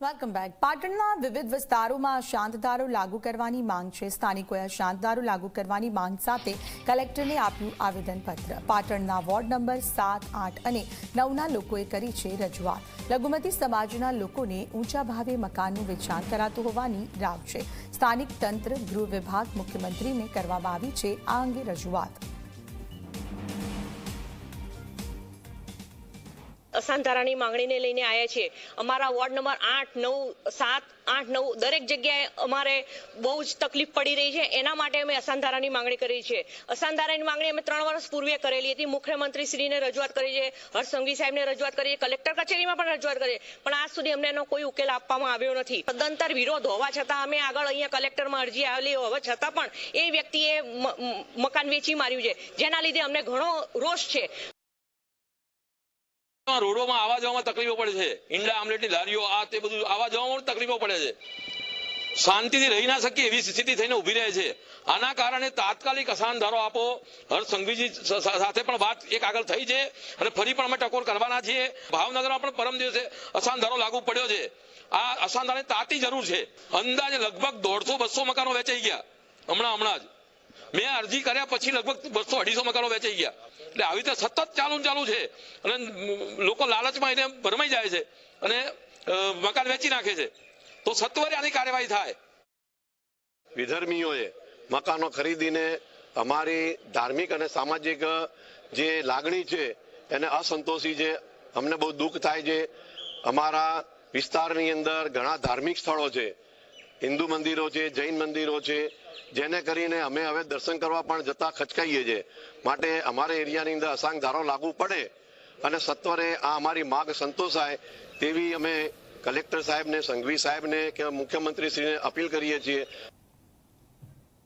Welcome back પાટણના વિવિધ વિસ્તારોમાં શાંતદારો લાગુ કરવાની માંગ છે. સ્થાનિકોએ શાંતદારો લાગુ કરવાની માંગ સાથે કલેક્ટરને આપ્યું આવેદનપત્ર. પાટણના વોર્ડ નંબર સાત, આઠ અને નવના લોકોએ કરી છે રજૂઆત. લઘુમતી સમાજના લોકોને ઊંચા ભાવે મકાનનું વેચાણ કરાતું હોવાની રાવ છે. સ્થાનિક તંત્ર ગૃહ વિભાગ મુખ્યમંત્રીને કરવામાં આવી છે આ અંગે રજૂઆત. અસાંધારાની માંગણીને લઈને આવ્યા છીએ. અમારા વોર્ડ નંબર આઠ, નવ, સાત, આઠ, નવ દરેક જગ્યાએ અમારે બહુ જ તકલીફ પડી રહી છે. એના માટે અમે અસાંધારાની માંગણી કરી છે. અસાંધારાની માંગણી અમે ત્રણ વર્ષ પૂર્વે કરેલી હતી. મુખ્યમંત્રી શ્રીને રજૂઆત કરી છે. હર્ષ સંઘવી સાહેબને રજૂઆત કરી છે. કલેક્ટર કચેરીમાં પણ રજૂઆત કરી પણ આજ સુધી અમને એનો કોઈ ઉકેલ આપવામાં આવ્યો નથી. સદંતર વિરોધ હોવા છતાં અમે આગળ અહીંયા કલેક્ટરમાં અરજી આવેલી હોવા છતાં પણ એ વ્યક્તિએ મકાન વેચી માર્યું છે. જેના લીધે અમને ઘણો રોષ છે. રોડોમાં આવા જવામાં તકલીફો પડે છે. ઈંડા, આમલેટની લારીઓ, આ તે બધું આવા જવામાં તકલીફો પડે છે. શાંતિથી રહી ના શકીએ એવી સ્થિતિ થઈને ઊભી રહે છે. આના કારણે તાત્કાલિક અસાન ધારો આપો. હર્ષ સંઘવીજી સાથે પણ વાત એક આગળ થઈ છે અને ફરી પણ અમે ટકોર કરવાના છીએ. ભાવનગરમાં પણ પરમ દિવસે અસાન ધારો લાગુ પડ્યો છે. આ અસાન તાતી જરૂર છે. અંદાજે લગભગ દોઢસો, બસો મકાનો વેચાઈ ગયા. હમણાં હમણાં જ. મેં અરજી કર્યા પછી લગભગ બસો અઢીસો મકાનો વેચાઈ ગયા. એટલે આવી રીતે સતત ચાલુ ચાલુ છે. અને લોકો લાલચમાં એને ભરમાઈ જાય છે અને મકાન વેચી નાખે છે. તો સત્વરે આની કાર્યવાહી થાય. વિધર્મીઓએ મકાનો ખરીદીને અમારી ધાર્મિક અને સામાજિક, જે લાગણી છે, એને અસંતોષી છે. અમને બહુ દુઃખ થાય છે. અમારા વિસ્તારની અંદર ઘણા ધાર્મિક સ્થળો છે. હિન્દુ મંદિરો છે, જૈન મંદિરો છે, જેને કરીને અમે હવે દર્શન કરવા પણ જતા ખચકાઈએ છીએ. માટે અમારે એરિયાની અંદર અસાંગ ધારો લાગુ પડે અને સત્વરે આ અમારી માગ સંતોષાય તેવી અમે કલેક્ટર સાહેબને, સંઘવી સાહેબને કે મુખ્યમંત્રીશ્રીને અપીલ કરીએ છીએ.